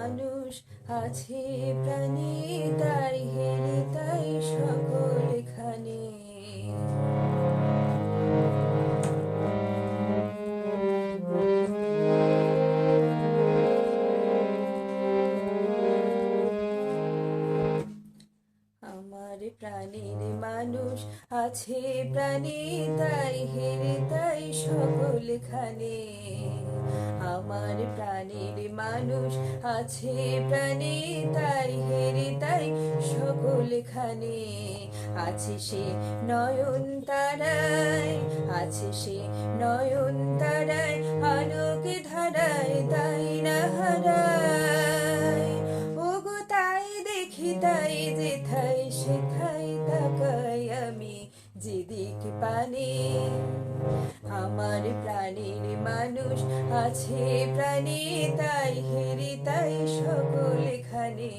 মানুষ আছে, প্রাণী তাই হেরে তাই সকল এখানে। আমার প্রাণীর মানুষ আছে, প্রাণী তাই হেরে তাই সকল খানে। আমার প্রাণীর মানুষ আছে প্রাণী, তাই হেরে তাই সকল খানে। আছে সে নয়ন তারায়, আছে সে নয়ন তারায়, আলোক ধারায় তাই না হারায়। ওগো তাই দেখি, তাই যেথাই সেথাই তাকাই আমি যেদিক পানে। আমার প্রাণীর মানুষ আছে প্রাণী, তাই হেরি, তাই সকল এখানে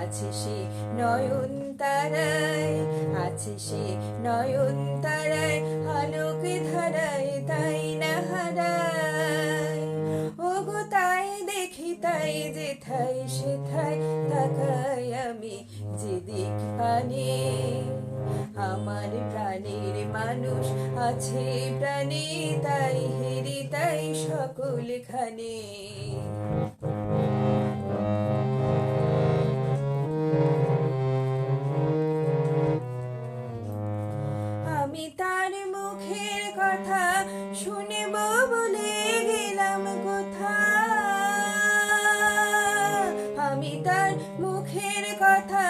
আছে সে নয়ন তারায়, আছে সে নয়ন তারায়, আলোক ধারায় তাই না হারায়। ওগো তাই দেখি, তাই যেথাই সেথাই তাকাই আমি যেদিক পানে। আমার প্রাণীর মানুষ আছে, প্রাণী তাই হেরি তাই সকল খানে আমি তার মুখের কথা শুনব বলে গেলাম কোথা? আমি তার মুখের কথা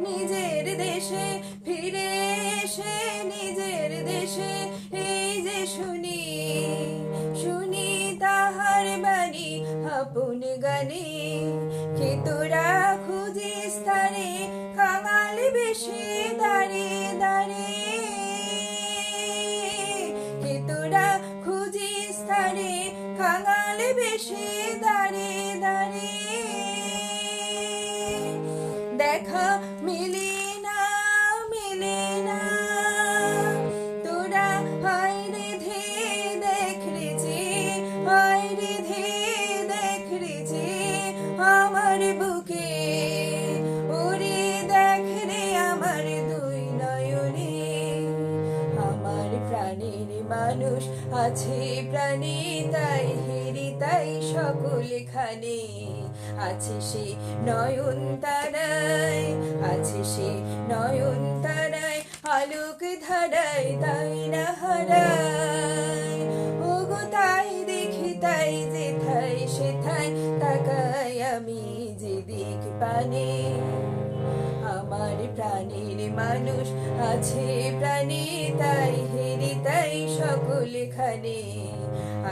নিজের দেশে ফিরে এসে, নিজের দেশে এই যে শুনি শুনি তাহার বাণী, আপন গানে। কে তোরা খুঁজিস তারে, কাঙাল বেশি দাঁড়ে দাঁড়ে। কে তোরা খুঁজিস তারে, কাঙাল বেশি দাঁড়ে দাঁড়ে। দেখা আমার বুকে দেখ রে আমার দুই নয়নে। আমার মানুষ আছে প্রাণী, তাই হেরি, তাই সকল খানে আছে সে নয়ন আছে সে নয়ন আলোক ধারায়, তাই না হারায়। যেদিক আমার প্রাণীর মানুষ আছে প্রাণী, তাই হেরি তাই সকল খানে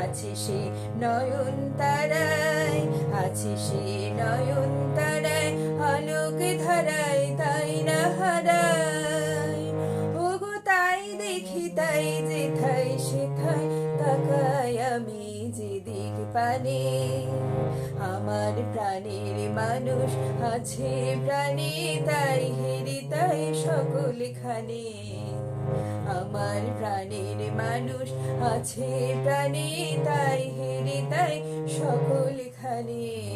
আছে সে নয়ন তারায়, আছে সে নয়ন তারায়, আলোক ধারায় তাই না হারায়। ওগো তাই দেখি তাই যেথায়, সেথায় তাকাই আমি। পানে আমার প্রাণীর মানুষ আছে প্রাণী, তাই হেরি তাই সকল খানে আমার প্রাণীর মানুষ আছে প্রাণী, তাই হেরি তাই সকল খানে